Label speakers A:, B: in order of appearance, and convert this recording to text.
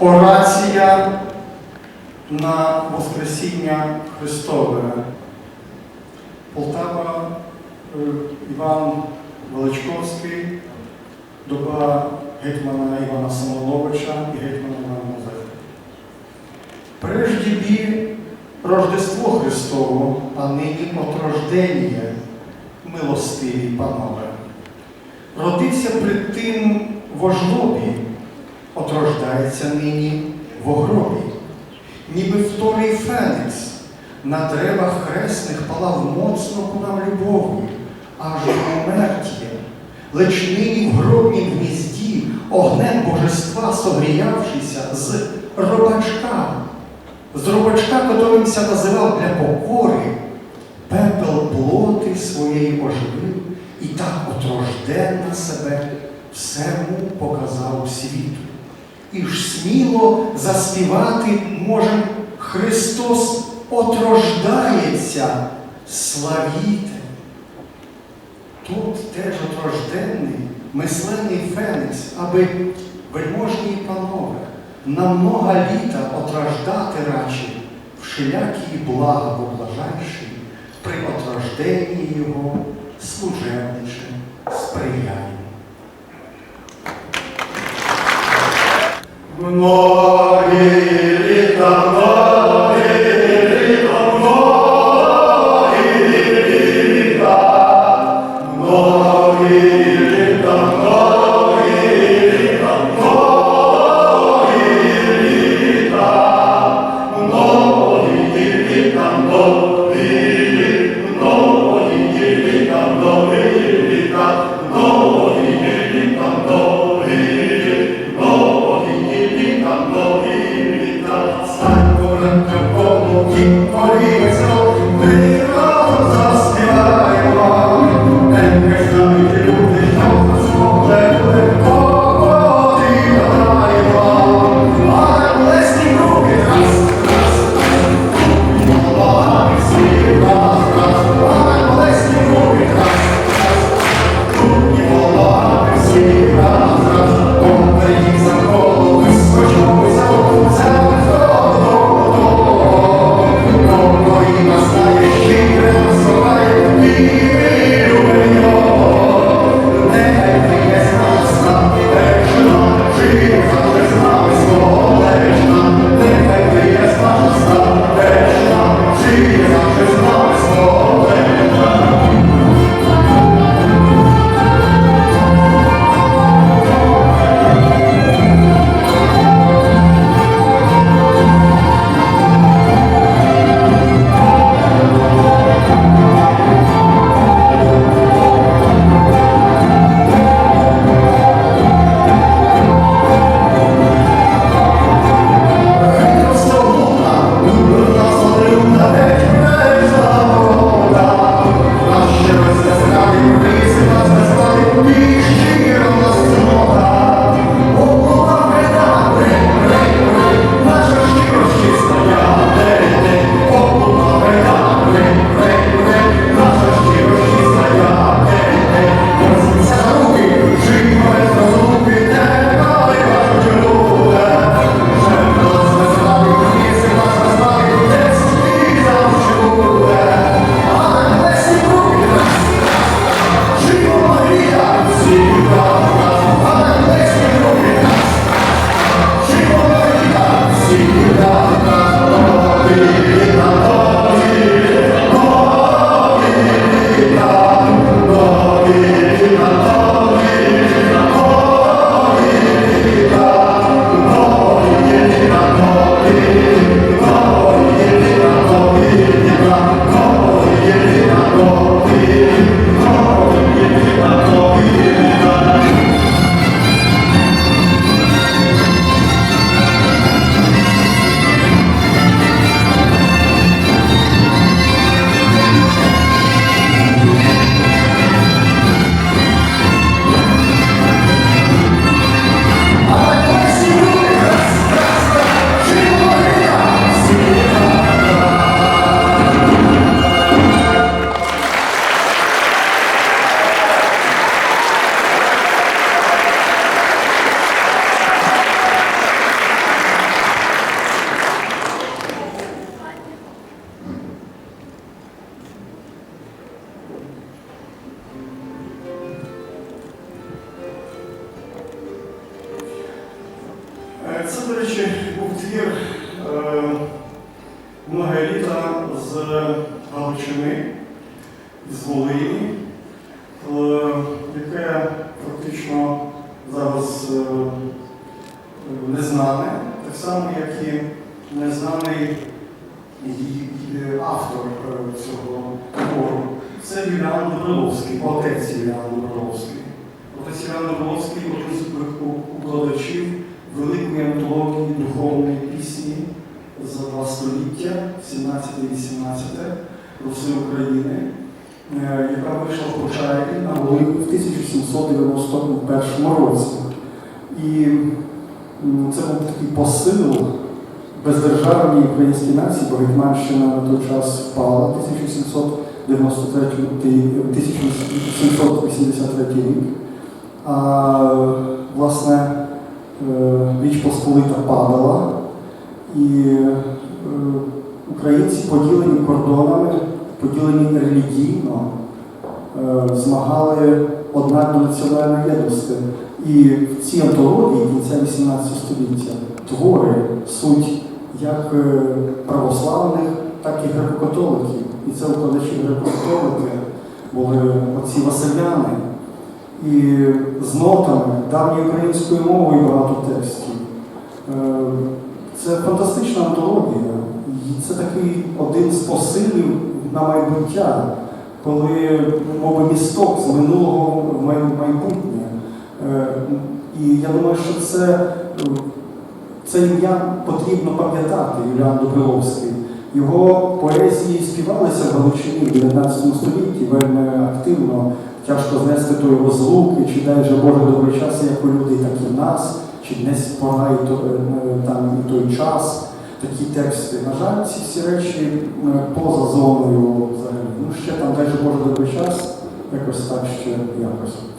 A: Орація на Воскресіння Христове. Полтава, е, Іван Величковський, доба гетьмана Івана Самоловича і гетьмана Івана Мазепи. Прежде бі Рождество Христово, а нині отрождення, милостиві панове. Родився пред тим в жлобі, отрождається нині в гробі. Ніби вторий фенікс на древах хресних палав моцно понав любові, аж до умертя. Леч нині в гробнім гнізді, огнем божества согріявшися з робачка, з робачка, которимся називав для покори, пепел плоти своєї оживив і так отрожденно себе всему показав світу. І ж сміло заспівати можем Христос отрождається, славіте. Тут теж отрожденний, мисленний Фенікс, аби вельможні панове на много літа отрождати рачі, вшилякі блага поблажайші, при отрожденні його служебниче сприяємо.
B: Lord. Holy
A: Spirit. Це, до речі, був твір е, много з Галичини, з Волині, е, яке фактично зараз е, незнане, так само, як і незнаний автор цього твору. Це Юліан Добриловський, отець Юліан Добриловський. Отець Юліан Добриловський один з укладачів великої антології духовної пісні за два століття, 17-18 Руси України, яка вийшла в Почаєві на Волині в 1791 році. І це був такий посил бездержавній українській нації, бо Гетьманщина на той час впала в 1793 рік. А власне Річ Посполита падала, і е, українці поділені кордонами, поділені релігійно, е, змагали однак до національної єдності. І в цій антології кінця 18 століття твори суть як е, православних, так і греко-католиків. І це укладачі греко-католики були оці василяни. І з нотами давньою українською мовою багато текстів. Е, Це фантастична антологія. Це такий один з посилів на майбуття, коли мови місток з минулого в майбутнє. Е, І я думаю, що це, це ім'я потрібно пам'ятати, Юліан Добриловський. Його поезії співалися в Галичині в 19 столітті вельми активно. Тяжко знести той розлуки, чи дай же Боже добрий час, як у людей, так і в нас, чи не і то, е, там і той час, такі тексти. На жаль, ці всі речі е, поза зоною взагалі. Ну ще там дай же Боже добрий час, якось так ще якось.